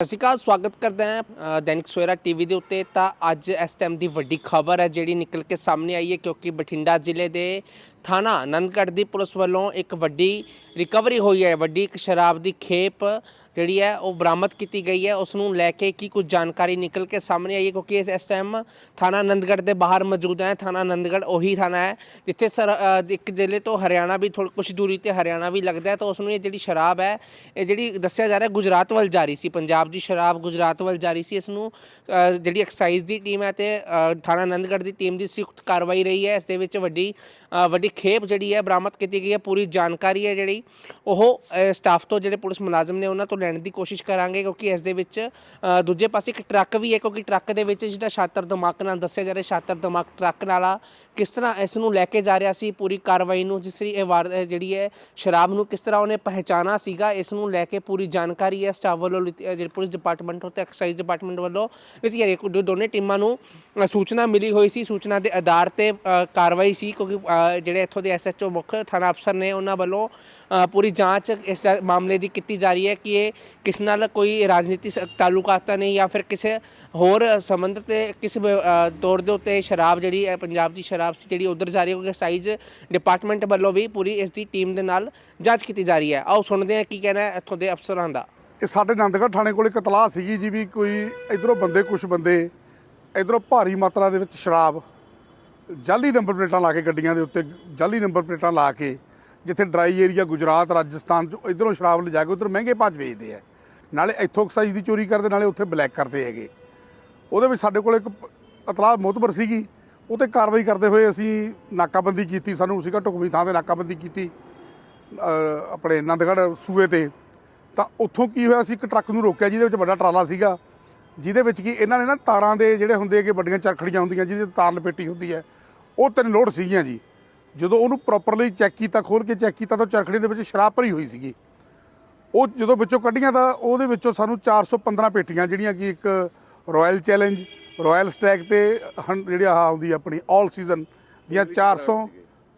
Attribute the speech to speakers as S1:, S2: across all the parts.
S1: ਸਤਿ ਸ਼੍ਰੀ ਅਕਾਲ ਸਵਾਗਤ ਕਰਦਾ ਹਾਂ ਅ, ਦੈਨਿਕ ਸਵੇਰਾ ਟੀਵੀ ਦੇ ਉੱਤੇ। ਤਾਂ ਅੱਜ ਇਸ ਟਾਈਮ ਦੀ ਵੱਡੀ ਖਬਰ ਹੈ ਜਿਹੜੀ ਨਿਕਲ ਕੇ ਸਾਹਮਣੇ ਆਈ ਹੈ ਕਿਉਂਕਿ ਬਠਿੰਡਾ ਜ਼ਿਲ੍ਹੇ ਦੇ ਥਾਣਾ ਆਨੰਦਗੜ੍ਹ ਦੀ ਪੁਲਿਸ ਵੱਲੋਂ ਇੱਕ ਵੱਡੀ ਰਿਕਵਰੀ ਹੋਈ ਹੈ। ਵੱਡੀ ਇੱਕ ਸ਼ਰਾਬ ਦੀ ਖੇਪ ਜਿਹੜੀ ਹੈ, ਉਹ ਬਰਾਮਦ ਕੀਤੀ ਗਈ ਹੈ। ਉਸ ਨੂੰ ਲੈ ਕੇ ਕੀ ਕੁਝ ਜਾਣਕਾਰੀ ਨਿਕਲ ਕੇ ਸਾਹਮਣੇ ਆਈ ਹੈ, ਕਿਉਂਕਿ ਇਸ- ਇਸ ਟਾਈਮ ਥਾਣਾ ਆਨੰਦਗੜ੍ਹ ਦੇ ਬਾਹਰ ਮੌਜੂਦ ਹੈ। ਥਾਣਾ ਆਨੰਦਗੜ੍ਹ ਉਹੀ ਥਾਣਾ ਹੈ, ਜਿੱਥੇ ਸਰ ਇੱਕ ਜ਼ਿਲ੍ਹੇ ਤੋਂ ਹਰਿਆਣਾ ਵੀ ਥੋੜ੍ਹੀ ਕੁਝ ਦੂਰੀ ਤੇ ਹਰਿਆਣਾ ਵੀ ਲੱਗਦਾ ਹੈ। ਤਾਂ ਉਸ ਨੂੰ ਇਹ ਜਿਹੜੀ ਸ਼ਰਾਬ ਹੈ, ਇਹ ਜਿਹੜੀ ਦੱਸਿਆ ਜਾ ਰਿਹਾ ਗੁਜਰਾਤ ਵੱਲ ਜਾ ਰਹੀ ਸੀ। ਪੰਜਾਬ ਦੀ ਸ਼ਰਾਬ ਗੁਜਰਾਤ ਵੱਲ ਜਾ ਰਹੀ ਸੀ। ਇਸ ਨੂੰ ਜਿਹੜੀ ਐਕਸਾਈਜ਼ ਦੀ ਟੀਮ ਹੈ ਤੇ ਥਾਣਾ ਆਨੰਦਗੜ੍ਹ ਦੀ ਟੀਮ ਦੀ ਸੰਯੁਕਤ ਕਾਰਵਾਈ ਰਹੀ ਹੈ। ਇਸ ਦੇ ਵਿੱਚ ਵੱਡੀ ਵੱਡੀ ਖੇਪ ਜਿਹੜੀ ਹੈ ਬਰਾਮਦ ਕੀਤੀ ਗਈ ਹੈ, ਪੂਰੀ ਜਾਣਕਾਰੀ ਹੈ ਜਿਹੜੀ, ਉਹ ਸਟਾਫ ਤੋਂ ਜਿਹੜੇ ਪੁਲਿਸ ਮੁਲਾਜ਼ਮ ਨੇ ਉਹਨਾਂ ਤੋਂ ਲੈਣ ਦੀ ਕੋਸ਼ਿਸ਼ ਕਰਾਂਗੇ ਕਿਉਂਕਿ ਇਸ ਦੇ ਵਿੱਚ ਦੂਜੇ ਪਾਸੇ ਇੱਕ ਟਰੱਕ ਵੀ ਹੈ ਕਿਉਂਕਿ ਟਰੱਕ ਦੇ ਵਿੱਚ ਜਿਹੜਾ ਸ਼ਾਤਰ ਦਿਮਾਗ ਨਾਲ ਦੱਸਿਆ ਜਾ ਰਿਹਾ, ਸ਼ਾਤਰ ਦਿਮਾਗ ਟਰੱਕ ਵਾਲਾ ਕਿਸ ਤਰ੍ਹਾਂ ਇਸ ਨੂੰ ਲੈ ਕੇ ਜਾ ਰਿਹਾ ਸੀ, ਪੂਰੀ ਕਾਰਵਾਈ ਨੂੰ, ਜਿਸ ਦੀ ਇਹ ਵਾਰ ਜਿਹੜੀ ਹੈ ਸ਼ਰਾਬ ਨੂੰ ਕਿਸ ਤਰ੍ਹਾਂ ਉਹਨੇ ਪਹਿਚਾਨਾ ਸੀਗਾ, ਇਸ ਨੂੰ ਲੈ ਕੇ ਪੂਰੀ ਜਾਣਕਾਰੀ ਹੈ ਸਟਾਫ ਵੱਲੋਂ ਲਿੱਤੀ- ਜਿਹੜੀ ਪੁਲਿਸ ਡਿਪਾਰਟਮੈਂਟ ਤੇ ਐਕਸਾਈਜ਼ ਡਿਪਾਰਟਮੈਂਟ ਵੱਲੋਂ ਲਿੱਤੀ ਜਾ ਰਹੀ ਹੈ। ਦੋ- ਦੋਨੇ ਟੀਮਾਂ ਨੂੰ ਸੂਚਨਾ ਮਿਲੀ ਹੋਈ ਸੀ, ਸੂਚਨਾ ਦੇ ਆਧਾਰ ਤੇ ਕਾਰਵਾਈ ਸੀ ਕਿਉਂਕਿ ਜਿਹੜੇ ਇੱਥੋਂ ਦੇ ਐਸਐਚਓ ਮੁੱਖ ਥਾਣਾ ਅਫਸਰ ਨੇ ਉਹਨਾਂ ਵੱਲੋਂ ਪੂਰੀ ਜਾਂਚ ਇਸ ਮਾਮਲੇ ਦੀ ਕੀਤੀ ਜਾ ਰਹੀ ਹੈ ਕਿ ਇਹ ਕਿਸ ਨਾਲ ਕੋਈ ਰਾਜਨੀਤੀ ਸ- ਤਾਲੁਕਾਤ ਤਾਂ ਨਹੀਂ ਜਾਂ ਫਿਰ ਕਿਸੇ ਹੋਰ ਸੰਬੰਧ ਤੇ ਕਿਸੇ ਤੌਰ ਦੇ ਉੱਤੇ ਸ਼ਰਾਬ ਜਿਹੜੀ ਹੈ, ਪੰਜਾਬ ਦੀ ਸ਼ਰਾਬ ਸੀ ਜਿਹੜੀ ਉਧਰ ਜਾ ਰਹੀ ਹੈ, ਕਿਉਂਕਿ ਸਾਈਜ਼ ਡਿਪਾਰਟਮੈਂਟ ਵੱਲੋਂ ਵੀ ਪੂਰੀ ਇਸ ਦੀ ਟੀਮ ਦੇ ਨਾਲ ਜਾਂਚ ਕੀਤੀ ਜਾ ਰਹੀ ਹੈ। ਆਓ ਸੁਣਦੇ ਹਾਂ ਕੀ ਕਹਿਣਾ ਇੱਥੋਂ ਦੇ ਅਫਸਰਾਂ ਦਾ।
S2: ਇਹ ਸਾਡੇ ਆਨੰਦਗੜ੍ਹ ਥਾਣੇ ਕੋਲ ਇੱਕ ਤਲਾਹ ਸੀਗੀ ਜੀ ਵੀ ਕੋਈ ਇਧਰੋਂ ਬੰਦੇ ਕੁਝ ਬੰਦੇ ਇਧਰੋਂ ਭਾਰੀ ਮਾਤਰਾ ਦੇ ਵਿੱਚ ਸ਼ਰਾਬ ਜਾਲੀ ਨੰਬਰ ਪਲੇਟਾਂ ਲਾ ਕੇ ਗੱਡੀਆਂ ਦੇ ਉੱਤੇ, ਜਾਲੀ ਨੰਬਰ ਪਲੇਟਾਂ ਲਾ ਕੇ ਜਿੱਥੇ ਡਰਾਈ ਏਰੀਆ ਗੁਜਰਾਤ, ਰਾਜਸਥਾਨ ਚ ਇਧਰੋਂ ਸ਼ਰਾਬ ਲਿਜਾ ਕੇ ਉਧਰ ਮਹਿੰਗੇ ਭਾਅ 'ਚ ਵੇਚਦੇ ਆ। ਨਾਲੇ ਇੱਥੋਂ ਐਕਸਾਈਜ਼ ਦੀ ਚੋਰੀ ਕਰਦੇ, ਨਾਲੇ ਉੱਥੇ ਬਲੈਕ ਕਰਦੇ ਹੈਗੇ। ਉਹਦੇ ਵਿੱਚ ਸਾਡੇ ਕੋਲ ਇੱਕ ਪ- ਇਤਲਾਹ ਮੋਤਬਰ ਸੀਗੀ। ਉਹ ਤੇ ਕਾਰਵਾਈ ਕਰਦੇ ਹੋਏ ਅਸੀਂ ਨਾਕਾਬੰਦੀ ਕੀਤੀ, ਸਾਨੂੰ ਸੀਗਾ ਢੁਕਵੀਂ ਥਾਂ ਤੇ ਨਾਕਾਬੰਦੀ ਕੀਤੀ ਆਪਣੇ ਆਨੰਦਗੜ੍ਹ ਸੂਏ ਤੇ। ਤਾਂ ਉੱਥੋਂ ਕੀ ਹੋਇਆ ਸੀ ਇੱਕ ਟਰੱਕ ਨੂੰ ਰੋਕਿਆ, ਜਿਹਦੇ ਵਿੱਚ ਵੱਡਾ ਟਰਾਲਾ ਸੀਗਾ। ਜਿਹਦੇ ਵਿੱਚ ਕੀ ਇਹਨਾਂ ਨੇ ਨਾ ਤਾਰਾਂ ਦੇ ਜਿਹੜੇ ਹੁੰਦੇ ਹੈਗੇ ਵੱਡੀਆਂ ਚਰਖੜੀਆਂ ਹੁੰਦੀਆਂ ਜਿਹਦੇ ਤਾਰ ਲਪੇਟੀ ਹੁੰਦੀ ਹੈ ਉਹ ਤਿੰਨ ਲੋਡ ਸੀਗੀਆਂ ਜੀ। ਜਦੋਂ ਉਹਨੂੰ ਪ੍ਰੋਪਰਲੀ ਚੈੱਕ ਕੀਤਾ ਖੋਲ ਕੇ ਚੈੱਕ ਕੀਤਾ ਤਾਂ ਚਰਖੜੀ ਦੇ ਵਿੱਚ ਸ਼ਰਾਬ ਭਰੀ ਹੋਈ ਸੀਗੀ। ਉਹ ਜਦੋਂ ਵਿੱਚੋਂ ਕੱਢੀਆਂ ਤਾਂ ਉਹਦੇ ਵਿੱਚੋਂ ਸਾਨੂੰ 415 ਪੇਟੀਆਂ ਜਿਹੜੀਆਂ ਕਿ ਇੱਕ ਰਾਇਲ ਚੈਲੰਜ ਰਾਇਲ ਸਟੈਗ ਤੇ ਜਿਹੜੀ ਆ ਆਪਣੀ 올 ਸੀਜ਼ਨ ਦੀਆਂ 400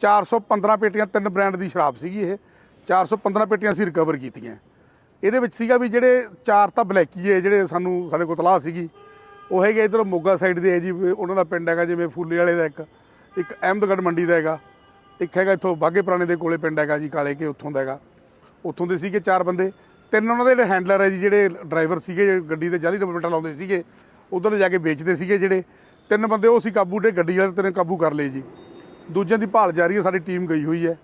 S2: 415 ਪੇਟੀਆਂ ਤਿੰਨ ਬ੍ਰਾਂਡ ਦੀ ਸ਼ਰਾਬ ਸੀਗੀ ਇਹ। 415 ਪੇਟੀਆਂ ਅਸੀਂ ਰਿਕਵਰ ਕੀਤੀਆਂ। ਇਹਦੇ ਵਿੱਚ ਸੀਗਾ ਵੀ ਜਿਹੜੇ ਚਾਰ ਤਾਂ ਬਲੈਕੀ ਹੈ, ਜਿਹੜੇ ਸਾਨੂੰ, ਸਾਡੇ ਕੋਲ ਤਲਾਹ ਸੀਗੀ। ਉਹ ਹੈਗੇ ਇਧਰ ਮੋਗਾ ਸਾਈਡ ਦੇ ਹੈ ਜੀ ਉਹਨਾਂ ਦਾ ਪਿੰਡ ਹੈਗਾ, ਜਿਵੇਂ ਫੂਲੇ ਵਾਲੇ ਦਾ ਇੱਕ ਇੱਕ ਅਹਿਮਦਗੜ੍ਹ ਮੰਡੀ ਦਾ ਹੈਗਾ। ਇੱਕ ਹੈਗਾ ਇੱਥੋਂ ਬਾਗੇ ਪੁਰਾਣੇ ਦੇ ਕੋਲੇ ਪਿੰਡ ਹੈਗਾ ਜੀ, ਕਾਲੇ ਕੇ ਉੱਥੋਂ ਦਾ ਹੈਗਾ। ਉੱਥੋਂ ਦੇ ਸੀਗੇ ਚਾਰ ਬੰਦੇ। ਤਿੰਨ ਉਹਨਾਂ ਦੇ ਜਿਹੜੇ ਹੈਂਡਲਰ ਹੈ ਜੀ, ਜਿਹੜੇ ਡਰਾਈਵਰ ਸੀਗੇ ਗੱਡੀ ਦੇ ਜਾਲੀ ਨੰਬਰ ਪਲੇਟਾਂ ਲਾਉਂਦੇ ਸੀਗੇ, ਉਧਰ ਜਾ ਕੇ ਵੇਚਦੇ ਸੀਗੇ ਜਿਹੜੇ। ਤਿੰਨ ਬੰਦੇ ਉਹ ਸੀ ਕਾਬੂ ਦੇ ਗੱਡੀ ਵਾਲੇ ਤਿੰਨ ਕਾਬੂ ਕਰ ਲਏ ਜੀ। ਦੂਜਿਆਂ ਦੀ ਭਾਲ ਜਾਰੀ ਹੈ, ਸਾਡੀ ਟੀਮ ਗਈ ਹੋਈ ਹੈ।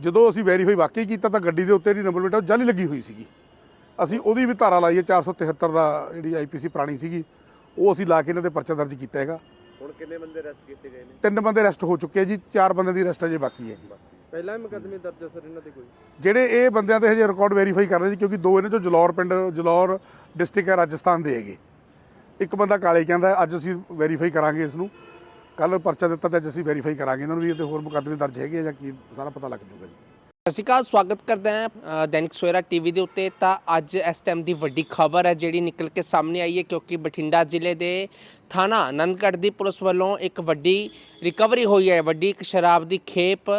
S2: ਜਦੋਂ ਅਸੀਂ ਵੈਰੀਫਾਈ ਵਾਕਈ ਕੀਤਾ ਤਾਂ ਗੱਡੀ ਦੇ ਉੱਤੇ ਜਿਹੜੀ ਨੰਬਰ ਪਲੇਟ ਉਹ ਜਾਲੀ ਲੱਗੀ ਹੋਈ ਸੀਗੀ। ਅਸੀਂ ਉਹਦੀ ਵੀ ਧਾਰਾ ਲਾਈ ਹੈ 473 ਦਾ ਜਿਹੜੀ ਆਈਪੀਸੀ ਪੁਰਾਣੀ ਸੀਗੀ ਉਹ ਅਸੀਂ ਲਾ ਕੇ ਇਹਨਾਂ ਤੇ ਪਰਚਾ ਦਰਜ ਕੀਤਾ ਹੈਗਾ।
S3: ਹੁਣ ਕਿੰਨੇ ਬੰਦੇ ਅਰੈਸਟ ਕੀਤੇ ਗਏ ਨੇ?
S2: ਤਿੰਨ ਬੰਦੇ ਅਰੈਸਟ ਹੋ ਚੁੱਕੇ ਜੀ ਚਾਰ ਬੰਦਿਆਂ ਦੀ ਅਰੈਸਟ ਅਜੇ ਬਾਕੀ ਹੈ ਜੀ।
S3: ਪਹਿਲਾਂ ਹੀ ਮੁਕੱਦਮੇ ਦਰਜ ਸਰ ਇਹਨਾਂ ਤੇ ਕੋਈ?
S2: ਜਿਹੜੇ ਇਹ ਬੰਦਿਆਂ ਤੇ ਹਜੇ ਰਿਕਾਰਡ ਵੈਰੀਫਾਈ ਕਰ ਰਹੇ ਜੀ ਕਿਉਂਕਿ ਦੋ ਇਹਨਾਂ ਚੋਂ ਜਲੌਰ ਪਿੰਡ ਜਲੌਰ ਡਿਸਟ੍ਰਿਕਟ ਹੈ ਰਾਜਸਥਾਨ ਦੇ ਹੈਗੇ। ਇੱਕ ਬੰਦਾ ਕਾਲੇ ਕਹਿੰਦਾ ਅੱਜ ਅਸੀਂ ਵੈਰੀਫਾਈ ਕਰਾਂਗੇ ਇਸ ਨੂੰ। ਕੱਲ ਪਰਚਾ ਦਿੱਤਾ ਤੇ ਅੱਜ ਅਸੀਂ ਵੈਰੀਫਾਈ ਕਰਾਂਗੇ ਇਹਨਾਂ ਨੂੰ ਵੀ ਇਹਦੇ ਹੋਰ ਮੁਕੱਦਮੇ ਦਰਜ ਹੈਗੇ ਜਾਂ ਕੀ ਸਾਰਾ ਪਤਾ ਲੱਗ ਜਾਊਗਾ ਜੀ।
S1: ਸਤਿ ਸ਼੍ਰੀ ਅਕਾਲ ਸਵਾਗਤ ਕਰਦਾ ਹਾਂ ਅ, ਦੈਨਿਕ ਸਵੇਰਾ ਟੀਵੀ ਦੇ ਉੱਤੇ। ਤਾਂ ਅੱਜ ਇਸ ਟਾਈਮ ਦੀ ਵੱਡੀ ਖਬਰ ਹੈ ਜਿਹੜੀ ਨਿਕਲ ਕੇ ਸਾਹਮਣੇ ਆਈ ਹੈ ਕਿਉਂਕਿ ਬਠਿੰਡਾ ਜ਼ਿਲ੍ਹੇ ਦੇ ਥਾਣਾ ਆਨੰਦਗੜ੍ਹ ਦੀ ਪੁਲਿਸ ਵੱਲੋਂ ਇੱਕ ਵੱਡੀ ਰਿਕਵਰੀ ਹੋਈ ਹੈ ਵੱਡੀ ਇੱਕ ਸ਼ਰਾਬ ਦੀ ਖੇਪ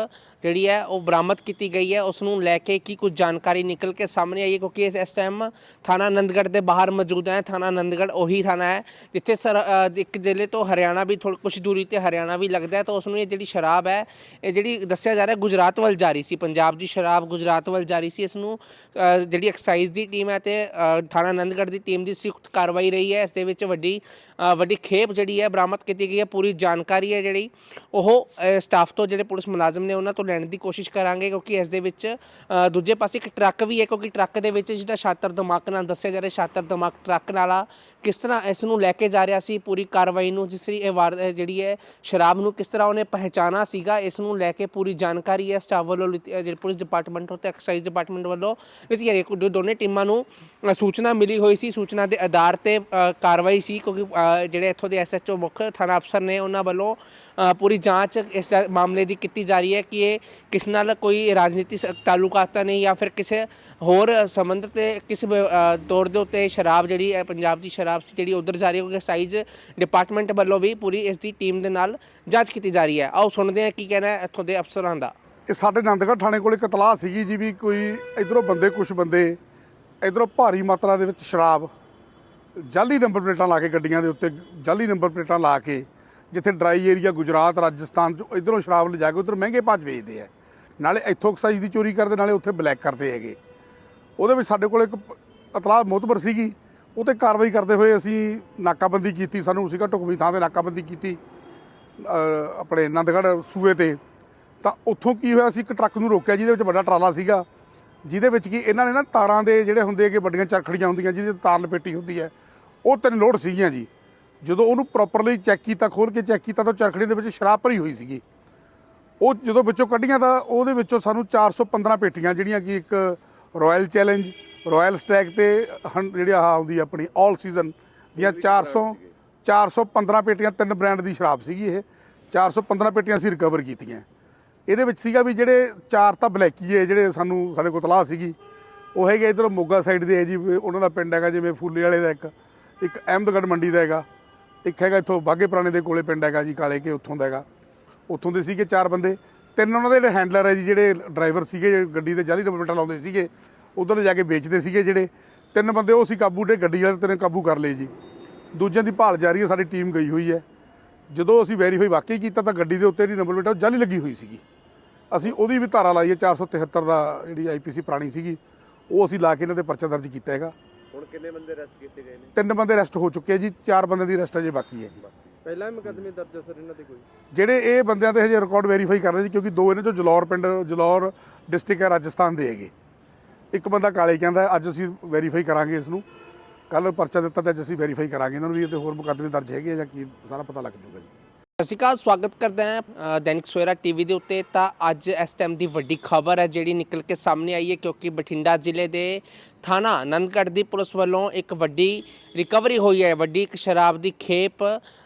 S1: ਜਿਹੜੀ ਹੈ ਉਹ ਬਰਾਮਦ ਕੀਤੀ ਗਈ ਹੈ। ਉਸ ਨੂੰ ਲੈ ਕੇ ਕੀ ਕੁਝ ਜਾਣਕਾਰੀ ਨਿਕਲ ਕੇ ਸਾਹਮਣੇ ਆਈ ਹੈ ਕਿਉਂਕਿ ਇਸ ਟਾਈਮ ਥਾਣਾ ਆਨੰਦਗੜ੍ਹ ਦੇ ਬਾਹਰ ਮੌਜੂਦ ਹੈ। ਥਾਣਾ ਆਨੰਦਗੜ੍ਹ ਉਹੀ ਥਾਣਾ ਹੈ, ਜਿੱਥੇ ਸਰ ਇੱਕ ਜ਼ਿਲ੍ਹੇ ਤੋਂ ਹਰਿਆਣਾ ਵੀ ਥੋੜ੍ਹੀ ਕੁਝ ਦੂਰੀ ਤੇ ਹਰਿਆਣਾ ਵੀ ਲੱਗਦਾ ਹੈ। ਤਾਂ ਉਸ ਨੂੰ ਇਹ ਜਿਹੜੀ ਸ਼ਰਾਬ ਹੈ, ਇਹ ਜਿਹੜੀ ਦੱਸਿਆ ਜਾ ਰਿਹਾ ਗੁਜਰਾਤ ਵੱਲ ਜਾ ਰਹੀ ਸੀ। ਪੰਜਾਬ ਦੀ ਸ਼ਰਾਬ ਗੁਜਰਾਤ ਵੱਲ ਜਾ ਰਹੀ ਸੀ। ਇਸ ਨੂੰ ਜਿਹੜੀ ਐਕਸਾਈਜ਼ ਦੀ ਟੀਮ ਹੈ ਤੇ ਥਾਣਾ ਆਨੰਦਗੜ੍ਹ ਦੀ ਟੀਮ ਦੀ ਸੰਯੁਕਤ ਕਾਰਵਾਈ ਰਹੀ ਹੈ। ਇਸ ਦੇ ਵਿੱਚ ਵੱਡੀ ਵੱਡੀ ਖੇਪ ਜਿਹੜੀ ਹੈ ਬਰਾਮਦ ਕੀਤੀ ਗਈ ਹੈ। ਪੂਰੀ ਜਾਣਕਾਰੀ ਹੈ ਜਿਹੜੀ, ਉਹ ਸਟਾਫ ਤੋਂ ਜਿਹੜੇ ਪੁਲਿਸ ਮੁਲਾਜ਼ਮ ਨੇ ਉਹਨਾਂ ਤੋਂ ਲੈਣ ਦੀ ਕੋਸ਼ਿਸ਼ ਕਰਾਂਗੇ ਕਿਉਂਕਿ ਇਸ ਦੇ ਵਿੱਚ ਦੂਜੇ ਪਾਸੇ ਇੱਕ ਟਰੱਕ ਵੀ ਹੈ ਕਿਉਂਕਿ ਟਰੱਕ ਦੇ ਵਿੱਚ ਜਿਹਦਾ ਸ਼ਾਤਰ ਦਿਮਾਗ ਨਾਲ ਦੱਸਿਆ ਜਾ ਰਿਹਾ ਸ਼ਾਤਰ ਦਿਮਾਗ ਟਰੱਕ ਵਾਲਾ ਕਿਸ ਤਰ੍ਹਾਂ ਇਸ ਨੂੰ ਲੈ ਕੇ ਜਾ ਰਿਹਾ ਸੀ, ਪੂਰੀ ਕਾਰਵਾਈ ਨੂੰ ਜਿਸ ਦੀ ਇਹ ਵਾਰ ਜਿਹੜੀ ਹੈ ਸ਼ਰਾਬ ਨੂੰ ਕਿਸ ਤਰ੍ਹਾਂ ਉਹਨੇ ਪਹਿਚਾਨਾ ਸੀਗਾ, ਇਸ ਨੂੰ ਲੈ ਕੇ ਪੂਰੀ ਜਾਣਕਾਰੀ ਹੈ। ਸਟਾਫ ਵੱਲੋਂ ਲਿੱਤੀ- ਜਿਹੜੀ ਪੁਲਿਸ ਡਿਪਾਰਟਮੈਂਟ ਤੇ ਐਕਸਾਈਜ਼ ਡਿਪਾਰਟਮੈਂਟ ਵੱਲੋਂ ਲਿੱਤੀ ਜਾ ਰਹੀ ਹੈ ਦੋਨੇ ਟੀਮਾਂ ਨੂੰ ਸੂਚਨਾ ਮਿਲੀ ਹੋਈ ਸੀ। ਸੂਚਨਾ ਦੇ ਆਧਾਰ ਤੇ ਕਾਰਵਾਈ ਸੀ ਕਿਉਂਕਿ ਜਿਹੜੇ ਇੱਥੋਂ ਦੇ ਐਸਐਚਓ ਮੁੱਖ ਥਾਣਾ ਅਫਸਰ ਨੇ, ਉਹਨਾਂ ਵੱਲੋਂ ਪੂਰੀ ਜਾਂਚ ਇਸ ਮਾਮਲੇ ਦੀ ਕੀਤੀ ਜਾ ਰਹੀ ਹੈ ਕਿ ਇਹ ਕਿਸ ਨਾਲ ਕੋਈ ਰਾਜਨੀਤੀ ਸ- ਤਾਲੁਕਾਤ ਤਾਂ ਨਹੀਂ ਜਾਂ ਫਿਰ ਕਿਸੇ ਹੋਰ ਸੰਬੰਧ ਤੇ ਕਿਸੇ ਤੌਰ ਦੇ ਉੱਤੇ ਸ਼ਰਾਬ ਜਿਹੜੀ ਹੈ ਪੰਜਾਬ ਦੀ ਸ਼ਰਾਬ ਸੀ ਜਿਹੜੀ ਉਧਰ ਜਾ ਰਹੀ ਹੈ ਕਿਉਂਕਿ ਸਾਈਜ਼ ਡਿਪਾਰਟਮੈਂਟ ਵੱਲੋਂ ਵੀ ਪੂਰੀ ਇਸ ਦੀ ਟੀਮ ਦੇ ਨਾਲ ਜਾਂਚ ਕੀਤੀ ਜਾ ਰਹੀ ਹੈ ਆਓ ਸੁਣਦੇ ਹਾਂ ਕੀ ਕਹਿਣਾ ਇੱਥੋਂ ਦੇ ਅਫਸਰਾਂ ਦਾ
S2: ਇਹ ਸਾਡੇ ਆਨੰਦਗੜ੍ਹ ਥਾਣੇ ਕੋਲ ਇੱਕ ਤਲਾਹ ਸੀਗੀ ਜੀ ਵੀ ਕੋਈ ਇਧਰੋਂ ਬੰਦੇ ਕੁਝ ਬੰਦੇ ਇਧਰੋਂ ਭਾਰੀ ਮਾਤਰਾ ਦੇ ਵਿੱਚ ਸ਼ਰਾਬ ਜਾਲੀ ਨੰਬਰ ਪਲੇਟਾਂ ਲਾ ਕੇ ਗੱਡੀਆਂ ਦੇ ਉੱਤੇ ਜਾਲੀ ਨੰਬਰ ਪਲੇਟਾਂ ਲਾ ਕੇ ਜਿੱਥੇ ਡਰਾਈ ਏਰੀਆ ਗੁਜਰਾਤ, ਰਾਜਸਥਾਨ ਚ ਇਧਰੋਂ ਸ਼ਰਾਬ ਲਿਜਾ ਕੇ ਉਧਰ ਮਹਿੰਗੇ ਭਾਅ 'ਚ ਵੇਚਦੇ ਆ। ਨਾਲੇ ਇੱਥੋਂ ਐਕਸਾਈਜ਼ ਦੀ ਚੋਰੀ ਕਰਦੇ, ਨਾਲੇ ਉੱਥੇ ਬਲੈਕ ਕਰਦੇ ਹੈਗੇ। ਉਹਦੇ ਵਿੱਚ ਸਾਡੇ ਕੋਲ ਇੱਕ ਪ- ਇਤਲਾਹ ਮੋਤਬਰ ਸੀਗੀ। ਉਹ ਤੇ ਕਾਰਵਾਈ ਕਰਦੇ ਹੋਏ ਅਸੀਂ ਨਾਕਾਬੰਦੀ ਕੀਤੀ। ਸਾਨੂੰ ਸੀਗਾ ਢੁਕਵੀਂ ਥਾਂ ਤੇ ਨਾਕਾਬੰਦੀ ਕੀਤੀ ਆਪਣੇ ਆਨੰਦਗੜ੍ਹ ਸੂਏ ਤੇ। ਤਾਂ ਉੱਥੋਂ ਕੀ ਹੋਇਆ ਸੀ ਇੱਕ ਟਰੱਕ ਨੂੰ ਰੋਕਿਆ, ਜਿਹਦੇ ਵਿੱਚ ਵੱਡਾ ਟਰਾਲਾ ਸੀਗਾ। ਜਿਹਦੇ ਵਿੱਚ ਕੀ ਇਹਨਾਂ ਨੇ ਨਾ ਤਾਰਾਂ ਦੇ ਜਿਹੜੇ ਹੁੰਦੇ ਕਿ ਵੱਡੀਆਂ ਚਰਖੜੀਆਂ ਹੁੰਦੀਆਂ, ਜਿਹਦੇ ਤੇ ਤਾਰ ਲਪੇਟੀ ਹੁੰਦੀ ਹੈ। ਉਹ ਤਿੰਨ ਲੋਡ ਸੀਗੀਆਂ ਜੀ। ਜਦੋਂ ਉਹਨੂੰ ਪ੍ਰੋਪਰਲੀ ਚੈੱਕ ਕੀਤਾ ਖੋਲ ਕੇ ਚੈੱਕ ਕੀਤਾ ਤਾਂ ਚਰਖੜੀ ਦੇ ਵਿੱਚ ਸ਼ਰਾਬ ਭਰੀ ਹੋਈ ਸੀਗੀ। ਉਹ ਜਦੋਂ ਵਿੱਚੋਂ ਕੱਢੀਆਂ ਤਾਂ ਉਹਦੇ ਵਿੱਚੋਂ ਸਾਨੂੰ 415 ਪੇਟੀਆਂ ਜਿਹੜੀਆਂ ਕਿ ਇੱਕ ਰਾਇਲ ਚੈਲੰਜ ਰਾਇਲ ਸਟੈਕ ਤੇ ਜਿਹੜੀ ਆਹ ਆਉਂਦੀ ਆ ਆਪਣੀ ਆਲ ਸੀਜ਼ਨ ਦੀਆਂ 400 415 ਪੇਟੀਆਂ ਤਿੰਨ ਬ੍ਰਾਂਡ ਦੀ ਸ਼ਰਾਬ ਸੀਗੀ ਇਹ। 415 ਪੇਟੀਆਂ ਅਸੀਂ ਰਿਕਵਰ ਕੀਤੀਆਂ। ਇਹਦੇ ਵਿੱਚ ਸੀਗਾ ਵੀ ਜਿਹੜੇ ਚਾਰ ਤਾਂ ਬਲੈਕੀਏ ਜਿਹੜੇ ਸਾਨੂੰ ਸਾਡੇ ਕੋਲ ਤਲਾਹ ਸੀਗੀ। ਉਹ ਹੈਗੇ ਇਧਰ ਮੋਗਾ ਸਾਈਡ ਦੇ ਹੈ ਜੀ ਉਹਨਾਂ ਦਾ ਪਿੰਡ ਹੈਗਾ ਜਿਵੇਂ ਫੂਲੇ ਵਾਲੇ ਦਾ ਇੱਕ ਇੱਕ ਅਹਿਮਦਗੜ੍ਹ ਮੰਡੀ ਦਾ ਹੈਗਾ। ਇੱਕ ਹੈਗਾ ਇੱਥੋਂ ਬਾਗੇ ਪੁਰਾਣੇ ਦੇ ਕੋਲੇ ਪਿੰਡ ਹੈਗਾ ਜੀ, ਕਾਲੇ ਕੇ ਉੱਥੋਂ ਦਾ ਹੈਗਾ। ਉੱਥੋਂ ਦੇ ਸੀਗੇ ਚਾਰ ਬੰਦੇ। ਤਿੰਨ ਉਹਨਾਂ ਦੇ ਜਿਹੜੇ ਹੈਂਡਲਰ ਹੈ ਜੀ, ਜਿਹੜੇ ਡਰਾਈਵਰ ਸੀਗੇ, ਗੱਡੀ ਦੇ ਜਾਲੀ ਨੰਬਰ ਪਲੇਟਾਂ ਲਾਉਂਦੇ ਸੀਗੇ, ਉਧਰ ਜਾ ਕੇ ਵੇਚਦੇ ਸੀਗੇ ਜਿਹੜੇ। ਤਿੰਨ ਬੰਦੇ ਉਹ ਸੀ ਕਾਬੂ ਦੇ, ਗੱਡੀ ਵਾਲੇ ਤਿੰਨ ਕਾਬੂ ਕਰ ਲਏ ਜੀ। ਦੂਜਿਆਂ ਦੀ ਭਾਲ ਜਾਰੀ ਹੈ, ਸਾਡੀ ਟੀਮ ਗਈ ਹੋਈ ਹੈ। ਜਦੋਂ ਅਸੀਂ ਵੈਰੀਫਾਈ ਵਾਕਈ ਕੀਤਾ ਤਾਂ ਗੱਡੀ ਦੇ ਉੱਤੇ ਜਿਹੜੀ ਨੰਬਰ ਪਲੇਟ ਆ, ਉਹ ਜਾਲੀ ਲੱਗੀ ਹੋਈ ਸੀਗੀ। ਅਸੀਂ ਉਹਦੀ ਵੀ ਧਾਰਾ ਲਾਈ ਹੈ 473 ਦਾ ਜਿਹੜੀ ਆਈਪੀਸੀ ਪੁਰਾਣੀ ਸੀਗੀ, ਉਹ ਅਸੀਂ ਲਾ ਕੇ ਇਹਨਾਂ ਤੇ ਪਰਚਾ ਦਰਜ ਕੀਤਾ ਹੈਗਾ।
S3: ਹੁਣ ਕਿੰਨੇ ਬੰਦੇ ਅਰੈਸਟ ਕੀਤੇ ਗਏ ਨੇ?
S2: ਤਿੰਨ ਬੰਦੇ ਅਰੈਸਟ ਹੋ ਚੁੱਕੇ ਆ ਜੀ ਚਾਰ ਬੰਦਿਆਂ ਦੀ ਅਰੈਸਟ ਅਜੇ ਬਾਕੀ ਹੈ ਜੀ।
S3: ਪਹਿਲਾਂ ਮੁਕੱਦਮੇ ਦਰਜ ਹੈ ਸਰ ਇਹਨਾਂ ਤੇ ਕੋਈ?
S2: ਜਿਹੜੇ ਇਹ ਬੰਦਿਆਂ ਤੇ ਹਜੇ ਰਿਕਾਰਡ ਵੈਰੀਫਾਈ ਕਰ ਰਹੇ ਜੀ ਕਿਉਂਕਿ ਦੋ ਇਹਨਾਂ ਚੋਂ ਜਲੌਰ ਪਿੰਡ ਜਲੌਰ ਡਿਸਟ੍ਰਿਕਟ ਹੈ ਰਾਜਸਥਾਨ ਦੇ ਹੈਗੇ। ਇੱਕ ਬੰਦਾ ਕਾਲੇ ਕਹਿੰਦਾ ਹੈ, ਅੱਜ ਅਸੀਂ ਵੈਰੀਫਾਈ ਕਰਾਂਗੇ ਇਸ ਨੂੰ ਕੱਲ ਪਰਚਾ ਦਿੱਤਾ ਤੇ ਅੱਜ ਅਸੀਂ ਵੈਰੀਫਾਈ ਕਰਾਂਗੇ ਇਹਨਾਂ ਨੂੰ ਵੀ ਇਹ ਤੇ ਹੋਰ ਮੁਕੱਦਮੇ ਦਰਜ ਹੈਗੇ ਜਾਂ ਕੀ ਸਾਰਾ ਪਤਾ ਲੱਗ ਜਾਊਗਾ ਜੀ।
S1: ਸਤਿ ਸ਼੍ਰੀ ਅਕਾਲ ਸਵਾਗਤ ਕਰਦੇ ਹਾਂ ਦੈਨਿਕ ਸਵੇਰਾ ਟੀਵੀ ਦੇ ਉੱਤੇ। ਤਾਂ ਅੱਜ ਇਸ ਟਾਈਮ ਦੀ ਵੱਡੀ ਖਬਰ ਹੈ ਜਿਹੜੀ ਨਿਕਲ ਕੇ ਸਾਹਮਣੇ ਆਈ ਹੈ ਕਿਉਂਕਿ ਬਠਿੰਡਾ ਜ਼ਿਲ੍ਹੇ ਦੇ ਥਾਣਾ ਆਨੰਦਗੜ੍ਹ ਦੀ ਪੁਲਿਸ ਵੱਲੋਂ ਇੱਕ ਵੱਡੀ ਰਿਕਵਰੀ ਹੋਈ ਹੈ। ਵੱਡੀ ਇੱਕ ਸ਼ਰਾਬ ਦੀ ਖੇਪ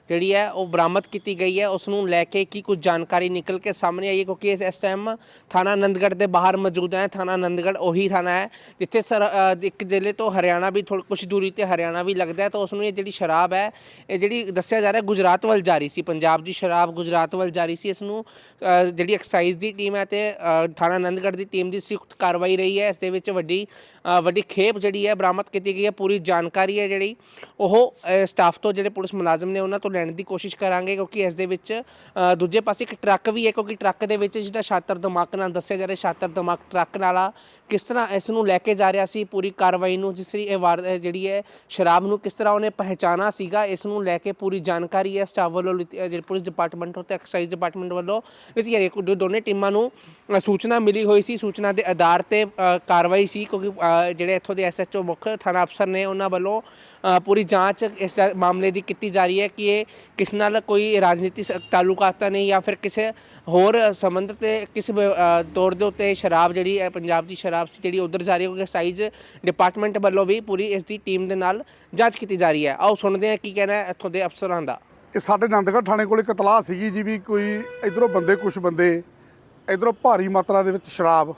S1: ਜਿਹੜੀ ਹੈ, ਉਹ ਬਰਾਮਦ ਕੀਤੀ ਗਈ ਹੈ। ਉਸ ਨੂੰ ਲੈ ਕੇ ਕੀ ਕੁਝ ਜਾਣਕਾਰੀ ਨਿਕਲ ਕੇ ਸਾਹਮਣੇ ਆਈ ਹੈ, ਕਿਉਂਕਿ ਇਸ ਇਸ ਟਾਈਮ ਥਾਣਾ ਆਨੰਦਗੜ੍ਹ ਦੇ ਬਾਹਰ ਮੌਜੂਦ ਹੈ। ਥਾਣਾ ਆਨੰਦਗੜ੍ਹ ਉਹੀ ਥਾਣਾ ਹੈ, ਜਿੱਥੇ ਸਰ ਇੱਕ ਜ਼ਿਲ੍ਹੇ ਤੋਂ ਹਰਿਆਣਾ ਵੀ ਥੋੜੀ ਕੁਝ ਦੂਰੀ ਤੇ ਹਰਿਆਣਾ ਵੀ ਲੱਗਦਾ ਹੈ। ਤਾਂ ਉਸ ਨੂੰ ਇਹ ਜਿਹੜੀ ਸ਼ਰਾਬ ਹੈ, ਇਹ ਜਿਹੜੀ ਦੱਸਿਆ ਜਾ ਰਿਹਾ ਗੁਜਰਾਤ ਵੱਲ ਜਾ ਰਹੀ ਸੀ। ਪੰਜਾਬ ਦੀ ਸ਼ਰਾਬ ਗੁਜਰਾਤ ਵੱਲ ਜਾ ਰਹੀ ਸੀ। ਇਸ ਨੂੰ ਜਿਹੜੀ ਐਕਸਾਈਜ਼ ਦੀ ਟੀਮ ਹੈ ਤੇ ਥਾਣਾ ਆਨੰਦਗੜ੍ਹ ਦੀ ਟੀਮ ਦੀ ਸੰਯੁਕਤ ਕਾਰਵਾਈ ਰਹੀ ਹੈ। ਇਸ ਦੇ ਵਿੱਚ ਵੱਡੀ ਵੱਡੀ ਖੇਪ ਜਿਹੜੀ ਹੈ ਬਰਾਮਦ ਕੀਤੀ ਗਈ ਹੈ, ਪੂਰੀ ਜਾਣਕਾਰੀ ਹੈ ਜਿਹੜੀ, ਉਹ ਸਟਾਫ ਤੋਂ ਜਿਹੜੇ ਪੁਲਿਸ ਮੁਲਾਜ਼ਮ ਨੇ ਉਹਨਾਂ ਤੋਂ ਲੈਣ ਦੀ ਕੋਸ਼ਿਸ਼ ਕਰਾਂਗੇ ਕਿਉਂਕਿ ਇਸ ਦੇ ਵਿੱਚ ਦੂਜੇ ਪਾਸੇ ਇੱਕ ਟਰੱਕ ਵੀ ਹੈ ਕਿਉਂਕਿ ਟਰੱਕ ਦੇ ਵਿੱਚ ਜਿਹੜਾ ਛਾਤਰ ਦਿਮਾਗ ਨਾਲ ਦੱਸਿਆ ਜਾ ਰਿਹਾ ਛਾਤਰ ਦਿਮਾਗ ਟਰੱਕ ਨਾਲਾ ਕਿਸ ਤਰ੍ਹਾਂ ਇਸ ਨੂੰ ਲੈ ਕੇ ਜਾ ਰਿਹਾ ਸੀ, ਪੂਰੀ ਕਾਰਵਾਈ ਨੂੰ, ਜਿਸ ਦੀ ਇਹ ਵਾਰ ਜਿਹੜੀ ਹੈ ਸ਼ਰਾਬ ਨੂੰ ਕਿਸ ਤਰ੍ਹਾਂ ਉਹਨੇ ਪਹਿਚਾਨਾ ਸੀਗਾ, ਇਸ ਨੂੰ ਲੈ ਕੇ ਪੂਰੀ ਜਾਣਕਾਰੀ ਹੈ ਸਟਾਫ ਵੱਲੋਂ ਲਿੱਤੀ- ਜਿਹੜੀ ਪੁਲਿਸ ਡਿਪਾਰਟਮੈਂਟ ਤੇ ਐਕਸਾਈਜ਼ ਡਿਪਾਰਟਮੈਂਟ ਵੱਲੋਂ ਲਿੱਤੀ ਜਾ ਹੈ। ਦੋਨੇ ਟੀਮਾਂ ਨੂੰ ਸੂਚਨਾ ਮਿਲੀ ਹੋਈ ਸੀ, ਸੂਚਨਾ ਦੇ ਆਧਾਰ ਤੇ ਕਾਰਵਾਈ ਸੀ ਕਿਉਂਕਿ ਜਿਹੜੇ ਜਿਹੜੇ ਇੱਥੋਂ ਦੇ ਐਸਐਚਓ ਮੁੱਖ ਥਾਣਾ ਅਫਸਰ ਨੇ ਉਹਨਾਂ ਵੱਲੋਂ ਪੂਰੀ ਜਾਂਚ ਇਸ ਮਾਮਲੇ ਦੀ ਕੀਤੀ ਜਾ ਰਹੀ ਹੈ ਕਿ ਇਹ ਕਿਸ ਨਾਲ ਕੋਈ ਰਾਜਨੀਤੀ ਤਾਲੁਕਾਤ ਤਾਂ ਨਹੀਂ ਜਾਂ ਫਿਰ ਕਿਸੇ ਹੋਰ ਸੰਬੰਧ ਤੇ ਕਿਸੇ ਤੌਰ ਦੇ ਉੱਤੇ ਸ਼ਰਾਬ ਜਿਹੜੀ ਹੈ, ਪੰਜਾਬ ਦੀ ਸ਼ਰਾਬ ਸੀ ਜਿਹੜੀ ਉਧਰ ਜਾ ਰਹੀ ਹੈ, ਕਿਉਂਕਿ ਸਾਈਜ਼ ਡਿਪਾਰਟਮੈਂਟ ਵੱਲੋਂ ਵੀ ਪੂਰੀ ਇਸ ਦੀ ਟੀਮ ਦੇ ਨਾਲ ਜਾਂਚ ਕੀਤੀ ਜਾ ਰਹੀ ਹੈ। ਆਓ ਸੁਣਦੇ ਹਾਂ ਕੀ ਕਹਿਣਾ ਹੈ ਇੱਥੋਂ ਦੇ ਅਫਸਰਾਂ ਦਾ।
S2: ਇਹ ਸਾਡੇ ਆਨੰਦਗੜ੍ਹ ਥਾਣੇ ਕੋਲ ਇੱਕ ਤਲਾਹ ਸੀਗੀ ਜੀ ਵੀ ਕੋਈ ਇਧਰੋਂ ਬੰਦੇ ਕੁਝ ਬੰਦੇ ਇਧਰੋਂ ਭਾਰੀ ਮਾਤਰਾ ਦੇ ਵਿੱਚ ਸ਼ਰਾਬ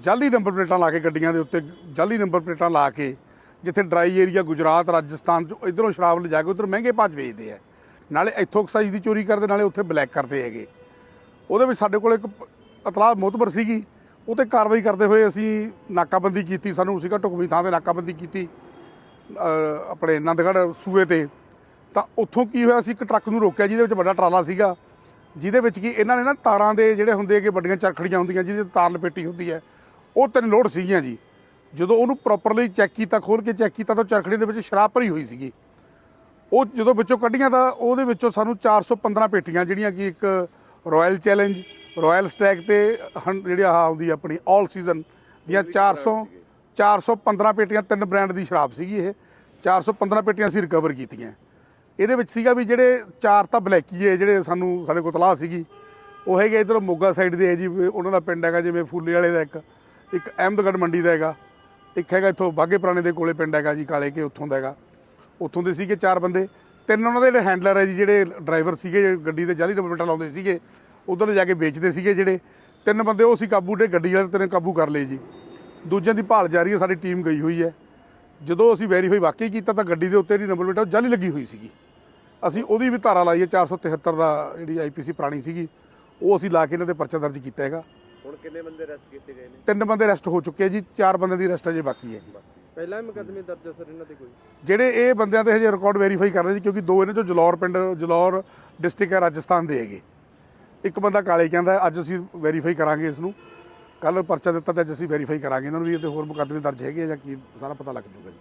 S2: ਜਾਲੀ ਨੰਬਰ ਪਲੇਟਾਂ ਲਾ ਕੇ ਗੱਡੀਆਂ ਦੇ ਉੱਤੇ, ਜਾਲੀ ਨੰਬਰ ਪਲੇਟਾਂ ਲਾ ਕੇ ਜਿੱਥੇ ਡਰਾਈ ਏਰੀਆ ਗੁਜਰਾਤ, ਰਾਜਸਥਾਨ ਚ ਇਧਰੋਂ ਸ਼ਰਾਬ ਲਿਜਾ ਕੇ ਉਧਰ ਮਹਿੰਗੇ ਭਾਅ 'ਚ ਵੇਚਦੇ ਆ। ਨਾਲੇ ਇੱਥੋਂ ਐਕਸਾਈਜ਼ ਦੀ ਚੋਰੀ ਕਰਦੇ, ਨਾਲੇ ਉੱਥੇ ਬਲੈਕ ਕਰਦੇ ਹੈਗੇ। ਉਹਦੇ ਵਿੱਚ ਸਾਡੇ ਕੋਲ ਇੱਕ ਪ- ਇਤਲਾਹ ਮੋਤਬਰ ਸੀਗੀ। ਉਹ ਤੇ ਕਾਰਵਾਈ ਕਰਦੇ ਹੋਏ ਅਸੀਂ ਨਾਕਾਬੰਦੀ ਕੀਤੀ, ਸਾਨੂੰ ਸੀਗਾ ਢੁਕਵੀਂ ਥਾਂ ਤੇ ਨਾਕਾਬੰਦੀ ਕੀਤੀ ਆਪਣੇ ਆਨੰਦਗੜ੍ਹ ਸੂਏ ਤੇ। ਤਾਂ ਉੱਥੋਂ ਕੀ ਹੋਇਆ, ਅਸੀਂ ਇੱਕ ਟਰੱਕ ਨੂੰ ਰੋਕਿਆ, ਜਿਹਦੇ ਵਿੱਚ ਵੱਡਾ ਟਰਾਲਾ ਸੀਗਾ। ਜਿਹਦੇ ਵਿੱਚ ਕੀ ਇਹਨਾਂ ਨੇ ਨਾ ਤਾਰਾਂ ਦੇ ਜਿਹੜੇ ਹੁੰਦੇ ਹੈਗੇ, ਵੱਡੀਆਂ ਚਰਖੜੀਆਂ ਹੁੰਦੀਆਂ, ਜਿਹਦੇ ਤੇ ਤਾਰ ਲਪੇਟੀ ਹੁੰਦੀ ਹੈ ਉਹ ਤਿੰਨ ਲੋਡ ਸੀਗੀਆਂ ਜੀ। ਜਦੋਂ ਉਹਨੂੰ ਪ੍ਰੋਪਰਲੀ ਚੈੱਕ ਕੀਤਾ ਖੋਲ ਕੇ ਚੈੱਕ ਕੀਤਾ ਤਾਂ ਚਰਖੜੀ ਦੇ ਵਿੱਚ ਸ਼ਰਾਬ ਭਰੀ ਹੋਈ ਸੀਗੀ। ਉਹ ਜਦੋਂ ਵਿੱਚੋਂ ਕੱਢੀਆਂ ਤਾਂ ਉਹਦੇ ਵਿੱਚੋਂ ਸਾਨੂੰ 415 ਪੇਟੀਆਂ ਜਿਹੜੀਆਂ ਕਿ ਇੱਕ ਰਾਇਲ ਚੈਲੰਜ ਰਾਇਲ ਸਟੈਕ ਤੇ ਹੰ- ਜਿਹੜੀ ਆਹ ਆਉਂਦੀ ਆ ਆਪਣੀ ਆਲ ਸੀਜ਼ਨ ਦੀਆਂ 400 415 ਪੇਟੀਆਂ ਤਿੰਨ ਬ੍ਰਾਂਡ ਦੀ ਸ਼ਰਾਬ ਸੀਗੀ ਇਹ। 415 ਪੇਟੀਆਂ ਅਸੀਂ ਰਿਕਵਰ ਕੀਤੀਆਂ। ਇਹਦੇ ਵਿੱਚ ਸੀਗਾ ਵੀ ਜਿਹੜੇ ਚਾਰ ਤਾਂ ਬਲੈਕੀਏ ਜਿਹੜੇ ਸਾਨੂੰ ਸਾਡੇ ਕੋਲ ਤਲਾਹ ਸੀਗੀ। ਉਹ ਹੈਗੇ ਇਧਰ ਮੋਗਾ ਸਾਈਡ ਦੇ ਹੈ ਜੀ ਉਹਨਾਂ ਦਾ ਪਿੰਡ ਹੈਗਾ ਜਿਵੇਂ ਫੂਲੇ ਵਾਲੇ ਦਾ ਇੱਕ। ਇੱਕ ਅਹਿਮਦਗੜ੍ਹ ਮੰਡੀ ਦਾ ਹੈਗਾ। ਇੱਕ ਹੈਗਾ ਇੱਥੋਂ ਬਾਗੇ ਪੁਰਾਣੇ ਦੇ ਕੋਲੇ ਪਿੰਡ ਹੈਗਾ ਜੀ, ਕਾਲੇ ਕੇ ਉੱਥੋਂ ਦਾ ਹੈਗਾ। ਉੱਥੋਂ ਦੇ ਸੀਗੇ ਚਾਰ ਬੰਦੇ। ਤਿੰਨ ਉਹਨਾਂ ਦੇ ਜਿਹੜੇ ਹੈਂਡਲਰ ਹੈ ਜੀ, ਜਿਹੜੇ ਡਰਾਈਵਰ ਸੀਗੇ, ਗੱਡੀ ਦੇ ਜਾਲੀ ਨੰਬਰ ਪਲੇਟਾਂ ਲਾਉਂਦੇ ਸੀਗੇ, ਉਧਰ ਜਾ ਕੇ ਵੇਚਦੇ ਸੀਗੇ ਜਿਹੜੇ। ਤਿੰਨ ਬੰਦੇ ਉਹ ਸੀ ਕਾਬੂ ਦੇ ਗੱਡੀ ਵਾਲੇ, ਤਿੰਨ ਕਾਬੂ ਕਰ ਲਏ ਜੀ। ਦੂਜਿਆਂ ਦੀ ਭਾਲ ਜਾਰੀ ਹੈ, ਸਾਡੀ ਟੀਮ ਗਈ ਹੋਈ ਹੈ। ਜਦੋਂ ਅਸੀਂ ਵੈਰੀਫਾਈ ਵਾਕਈ ਕੀਤਾ ਤਾਂ ਗੱਡੀ ਦੇ ਉੱਤੇ ਦੀ ਨੰਬਰ ਪਲੇਟ ਉਹ ਜਾਲੀ ਲੱਗੀ ਹੋਈ ਸੀਗੀ। ਅਸੀਂ ਉਹਦੀ ਵੀ ਧਾਰਾ ਲਾਈ ਹੈ 473 ਦਾ ਜਿਹੜੀ ਆਈਪੀਸੀ ਪੁਰਾਣੀ ਸੀਗੀ, ਉਹ ਅਸੀਂ ਲਾ ਕੇ ਇਹਨਾਂ ਤੇ ਪਰਚਾ ਦਰਜ ਕੀਤਾ ਹੈਗਾ।
S3: ਹੁਣ ਕਿੰਨੇ ਬੰਦੇ ਅਰੈਸਟ ਕੀਤੇ ਗਏ ਨੇ?
S2: ਤਿੰਨ ਬੰਦੇ ਅਰੈਸਟ ਹੋ ਚੁੱਕੇ ਆ ਜੀ ਚਾਰ ਬੰਦਿਆਂ ਦੀ ਅਰੈਸਟ ਅਜੇ ਬਾਕੀ ਹੈ ਜੀ।
S3: ਪਹਿਲਾਂ ਵੀ ਮੁਕੱਦਮੇ ਦਰਜ ਹੈ ਸਰ ਇਹਨਾਂ ਤੇ ਕੋਈ?
S2: ਜਿਹੜੇ ਇਹ ਬੰਦਿਆਂ ਦੇ ਹਜੇ ਰਿਕਾਰਡ ਵੈਰੀਫਾਈ ਕਰ ਰਹੇ ਸੀ ਕਿਉਂਕਿ ਦੋ ਇਹਨਾਂ ਚੋਂ ਜਲੌਰ ਪਿੰਡ ਜਲੌਰ ਡਿਸਟ੍ਰਿਕਟ ਹੈ ਰਾਜਸਥਾਨ ਦੇ ਹੈਗੇ। ਇੱਕ ਬੰਦਾ ਕਾਲੇ ਕਹਿੰਦਾ ਹੈ, ਅੱਜ ਅਸੀਂ ਵੈਰੀਫਾਈ ਕਰਾਂਗੇ ਇਸ ਨੂੰ ਕੱਲ ਪਰਚਾ ਦਿੱਤਾ ਤੇ ਅੱਜ ਅਸੀਂ ਵੈਰੀਫਾਈ ਕਰਾਂਗੇ। ਇਹਨਾਂ ਨੂੰ ਵੀ ਤੇ ਹੋਰ ਮੁਕੱਦਮੇ ਦਰਜ ਹੈਗੇ ਜਾਂ ਕੀ ਸਾਰਾ ਪਤਾ ਲੱਗ ਜੂਗਾ ਜੀ।